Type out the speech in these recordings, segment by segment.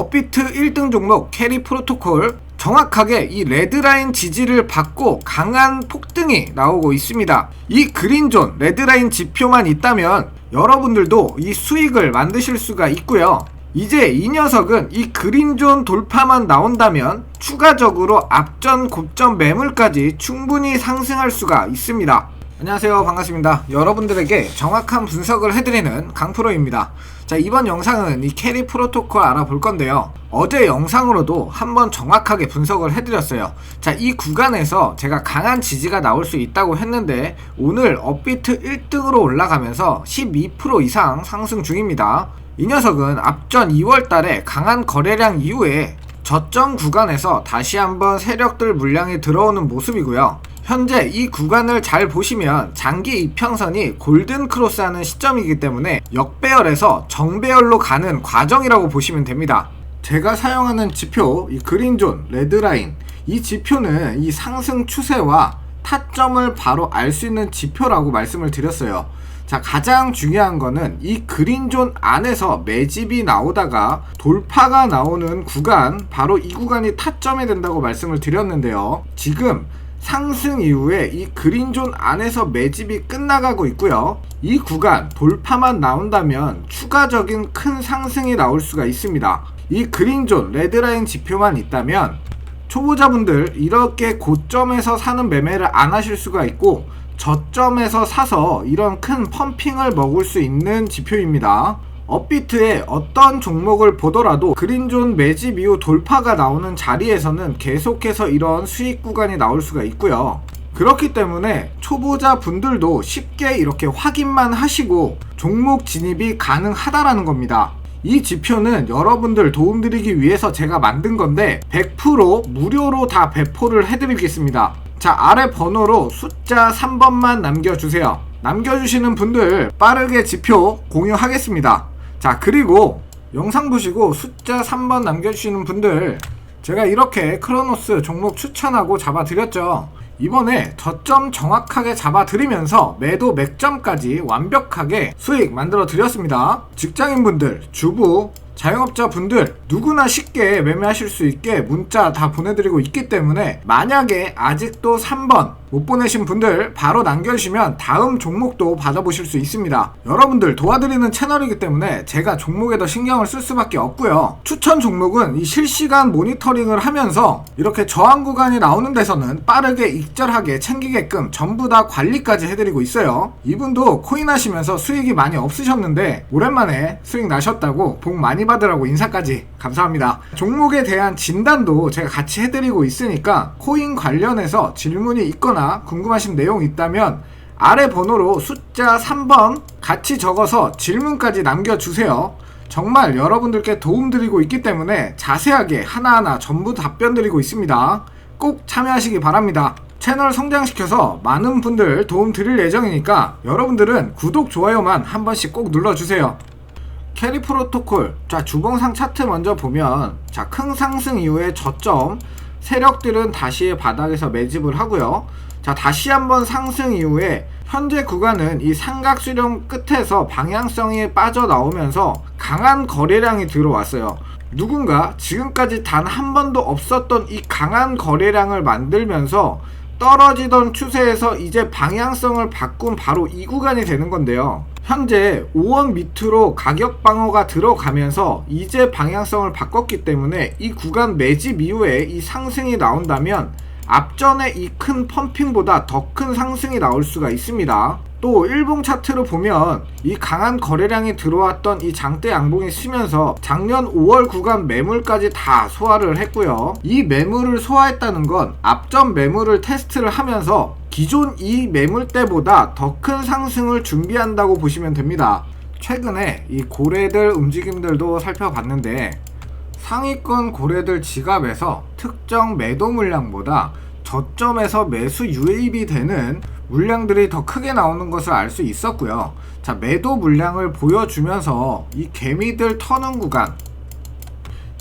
업비트 1등 종목 캐리 프로토콜 정확하게 이 레드라인 지지를 받고 강한 폭등이 나오고 있습니다. 이 그린존 레드라인 지표만 있다면 여러분들도 이 수익을 만드실 수가 있고요. 이제 이 녀석은 이 그린존 돌파만 나온다면 추가적으로 앞전 고점 매물까지 충분히 상승할 수가 있습니다. 안녕하세요. 반갑습니다. 여러분들에게 정확한 분석을 해드리는 강프로입니다. 자 이번 영상은 이 캐리 프로토콜 알아볼 건데요. 어제 영상으로도 한번 정확하게 분석을 해드렸어요. 자 이 구간에서 제가 강한 지지가 나올 수 있다고 했는데 오늘 업비트 1등으로 올라가면서 12% 이상 상승 중입니다. 이 녀석은 앞전 2월달에 강한 거래량 이후에 저점 구간에서 다시 한번 세력들 물량이 들어오는 모습이고요 현재 이 구간을 잘 보시면 장기 이평선이 골든 크로스하는 시점이기 때문에 역배열에서 정배열로 가는 과정이라고 보시면 됩니다. 제가 사용하는 지표, 이 그린존, 레드라인, 이 지표는 이 상승 추세와 타점을 바로 알 수 있는 지표라고 말씀을 드렸어요. 자, 가장 중요한 거는 이 그린존 안에서 매집이 나오다가 돌파가 나오는 구간, 바로 이 구간이 타점이 된다고 말씀을 드렸는데요. 지금 상승 이후에 이 그린존 안에서 매집이 끝나가고 있고요. 이 구간 돌파만 나온다면 추가적인 큰 상승이 나올 수가 있습니다. 이 그린존 레드라인 지표만 있다면 초보자분들 이렇게 고점에서 사는 매매를 안 하실 수가 있고 저점에서 사서 이런 큰 펌핑을 먹을 수 있는 지표입니다. 업비트의 어떤 종목을 보더라도 그린존 매집 이후 돌파가 나오는 자리에서는 계속해서 이런 수익 구간이 나올 수가 있고요. 그렇기 때문에 초보자 분들도 쉽게 이렇게 확인만 하시고 종목 진입이 가능하다라는 겁니다. 이 지표는 여러분들 도움드리기 위해서 제가 만든 건데 100% 무료로 다 배포를 해드리겠습니다. 자 아래 번호로 숫자 3번만 남겨주세요. 남겨주시는 분들 빠르게 지표 공유하겠습니다. 자 그리고 영상 보시고 숫자 3번 남겨주시는 분들 제가 이렇게 크로노스 종목 추천하고 잡아드렸죠. 이번에 저점 정확하게 잡아드리면서 매도 맥점까지 완벽하게 수익 만들어 드렸습니다. 직장인분들 주부 자영업자 분들 누구나 쉽게 매매하실 수 있게 문자 다 보내드리고 있기 때문에 만약에 아직도 3번 못 보내신 분들 바로 남겨주시면 다음 종목도 받아보실 수 있습니다. 여러분들 도와드리는 채널이기 때문에 제가 종목에 더 신경을 쓸 수밖에 없고요. 추천 종목은 이 실시간 모니터링을 하면서 이렇게 저항 구간이 나오는 데서는 빠르게 익절하게 챙기게끔 전부 다 관리까지 해드리고 있어요. 이분도 코인 하시면서 수익이 많이 없으셨는데 오랜만에 수익 나셨다고 복 많이 받으라고 인사까지 감사합니다. 종목에 대한 진단도 제가 같이 해드리고 있으니까 코인 관련해서 질문이 있거나 궁금하신 내용 있다면 아래 번호로 숫자 3번 같이 적어서 질문까지 남겨주세요. 정말 여러분들께 도움드리고 있기 때문에 자세하게 하나하나 전부 답변 드리고 있습니다. 꼭 참여하시기 바랍니다. 채널 성장시켜서 많은 분들 도움 드릴 예정이니까 여러분들은 구독, 좋아요만 한 번씩 꼭 눌러주세요. 캐리 프로토콜 자 주봉상 차트 먼저 보면 자 큰 상승 이후에 저점 세력들은 다시 바닥에서 매집을 하고요 자 다시 한번 상승 이후에 현재 구간은 이 삼각 수렴 끝에서 방향성이 빠져나오면서 강한 거래량이 들어왔어요 누군가 지금까지 단 한 번도 없었던 이 강한 거래량을 만들면서 떨어지던 추세에서 이제 방향성을 바꾼 바로 이 구간이 되는 건데요. 현재 5원 밑으로 가격 방어가 들어가면서 이제 방향성을 바꿨기 때문에 이 구간 매집 이후에 이 상승이 나온다면 앞전에 이 큰 펌핑보다 더 큰 상승이 나올 수가 있습니다. 또 일봉 차트로 보면 이 강한 거래량이 들어왔던 이 장대 양봉이 쓰면서 작년 5월 구간 매물까지 다 소화를 했고요. 이 매물을 소화했다는 건 앞전 매물을 테스트를 하면서 기존 이 매물대보다 더 큰 상승을 준비한다고 보시면 됩니다. 최근에 이 고래들 움직임들도 살펴봤는데 상위권 고래들 지갑에서 특정 매도 물량보다 저점에서 매수 유입이 되는 물량들이 더 크게 나오는 것을 알 수 있었고요. 자, 매도 물량을 보여주면서 이 개미들 터는 구간,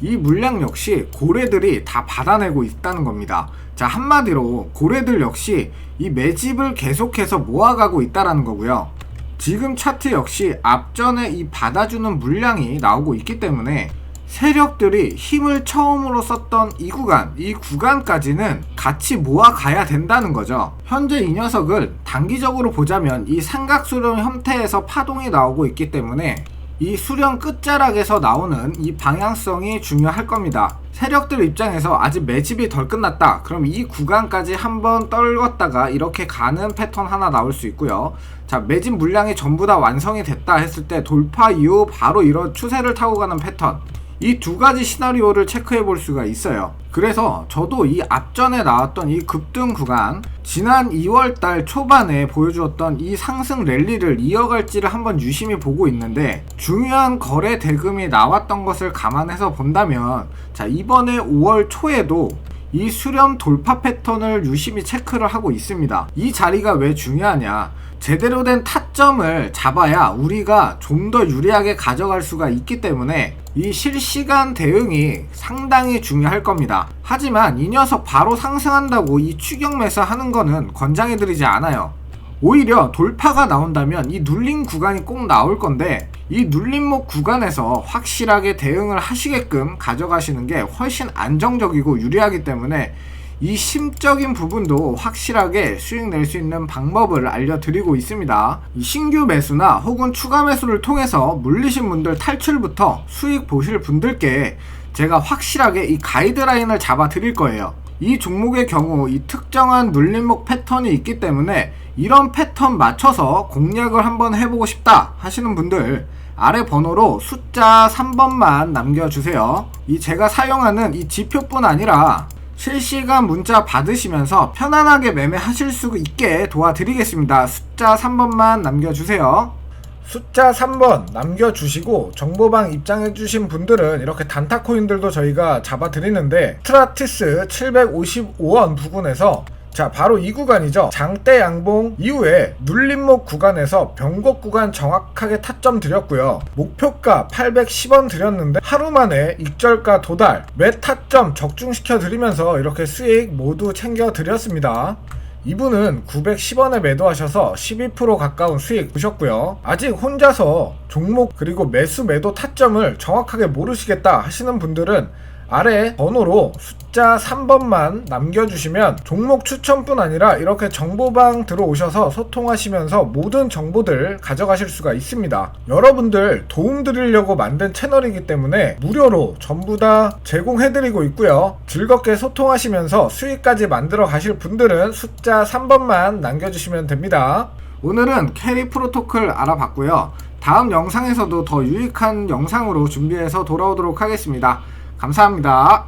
이 물량 역시 고래들이 다 받아내고 있다는 겁니다. 자, 한마디로 고래들 역시 이 매집을 계속해서 모아가고 있다는 거고요. 지금 차트 역시 앞전에 이 받아주는 물량이 나오고 있기 때문에 세력들이 힘을 처음으로 썼던 이 구간, 이 구간까지는 같이 모아가야 된다는 거죠. 현재 이 녀석을 단기적으로 보자면 이 삼각수령 형태에서 파동이 나오고 있기 때문에 이 수령 끝자락에서 나오는 이 방향성이 중요할 겁니다. 세력들 입장에서 아직 매집이 덜 끝났다. 그럼 이 구간까지 한번 떨궜다가 이렇게 가는 패턴 하나 나올 수 있고요. 자, 매집 물량이 전부 다 완성이 됐다 했을 때 돌파 이후 바로 이런 추세를 타고 가는 패턴. 이 두 가지 시나리오를 체크해 볼 수가 있어요. 그래서 저도 이 앞전에 나왔던 이 급등 구간, 지난 2월 달 초반에 보여주었던 이 상승 랠리를 이어갈지를 한번 유심히 보고 있는데, 중요한 거래 대금이 나왔던 것을 감안해서 본다면, 자, 이번에 5월 초에도 이 수렴 돌파 패턴을 유심히 체크를 하고 있습니다. 이 자리가 왜 중요하냐? 제대로 된 타점을 잡아야 우리가 좀 더 유리하게 가져갈 수가 있기 때문에 이 실시간 대응이 상당히 중요할 겁니다. 하지만 이 녀석 바로 상승한다고 이 추격 매수 하는 거는 권장해 드리지 않아요. 오히려 돌파가 나온다면 이 눌림 구간이 꼭 나올 건데 이 눌림목 구간에서 확실하게 대응을 하시게끔 가져가시는 게 훨씬 안정적이고 유리하기 때문에 이 심적인 부분도 확실하게 수익 낼 수 있는 방법을 알려드리고 있습니다. 이 신규 매수나 혹은 추가 매수를 통해서 물리신 분들 탈출부터 수익 보실 분들께 제가 확실하게 이 가이드라인을 잡아 드릴 거예요. 이 종목의 경우 이 특정한 눌림목 패턴이 있기 때문에 이런 패턴 맞춰서 공략을 한번 해보고 싶다 하시는 분들 아래 번호로 숫자 3번만 남겨주세요. 이 제가 사용하는 이 지표뿐 아니라 실시간 문자 받으시면서 편안하게 매매하실 수 있게 도와드리겠습니다. 숫자 3번만 남겨주세요. 숫자 3번 남겨주시고 정보방 입장해주신 분들은 이렇게 단타 코인들도 저희가 잡아드리는데 트라티스 755원 부근에서 자 바로 이 구간이죠. 장대 양봉 이후에 눌림목 구간에서 변곡 구간 정확하게 타점 드렸고요. 목표가 810원 드렸는데 하루 만에 익절가 도달 매 타점 적중시켜 드리면서 이렇게 수익 모두 챙겨 드렸습니다 이분은 910원에 매도하셔서 12% 가까운 수익 보셨고요. 아직 혼자서 종목 그리고 매수 매도 타점을 정확하게 모르시겠다 하시는 분들은 아래 번호로 숫자 3번만 남겨주시면 종목 추천뿐 아니라 이렇게 정보방 들어오셔서 소통하시면서 모든 정보들 가져가실 수가 있습니다. 여러분들 도움 드리려고 만든 채널이기 때문에 무료로 전부 다 제공해드리고 있고요. 즐겁게 소통하시면서 수익까지 만들어 가실 분들은 숫자 3번만 남겨주시면 됩니다. 오늘은 캐리 프로토콜 알아봤고요. 다음 영상에서도 더 유익한 영상으로 준비해서 돌아오도록 하겠습니다. 감사합니다.